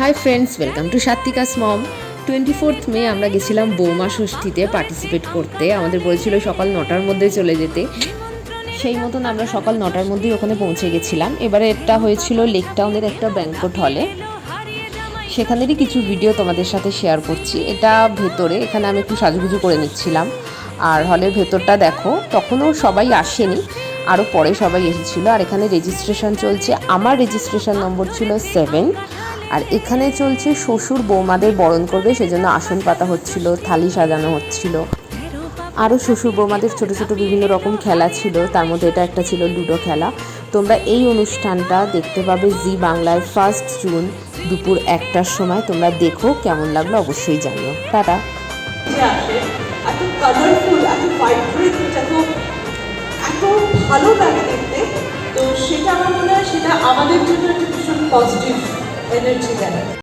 Hi friends welcome to Satvika's mom twenty fourth May আমরা গেছিলাম বৌমা ষষ্ঠীতে পার্টিসিপেট করতে। আমাদের বলেছিল সকাল নটার মধ্যে চলে যেতে। সেই মতন আমরা সকাল নটার মধ্যেই ওখানে পৌঁছে গেছিলাম। এবারে এটা হয়েছিল লেক টাউনের একটা ব্যাংকট হলে সেখানেরই কিছু ভিডিও তোমাদের সাথে শেয়ার করছি। এটা ভেতরে, এখানে আমি একটু সাজুগুজু করে নিচ্ছিলাম। আর হলের ভেতরটা দেখো, তখনও সবাই আসেনি। আরও পরে সবাই এসেছিল। আর এখানে রেজিস্ট্রেশন চলছে। আমার রেজিস্ট্রেশন নম্বর ছিল সেভেন আর এখানে চলছে শ্বশুর বৌমাদের বরণ করবে, সেজন্য আসন পাতা হচ্ছিল, থালি সাজানো হচ্ছিল। আরও শ্বশুর বৌমাদের ছোট ছোট বিভিন্ন রকম খেলা ছিল। তার মধ্যে এটা একটা ছিল লুডো খেলা। তোমরা এই অনুষ্ঠানটা দেখতে পাবে জি বাংলায় ফার্স্ট জুন দুপুর একটার সময়। তোমরা দেখো কেমন লাগল, অবশ্যই জানিও। টাটা। ভালো লাগে দেখতে, তো সেটা আমার মনে হয় সেটা আমাদের জন্য একটা ভীষণ পজিটিভ এনার্জি দেয়।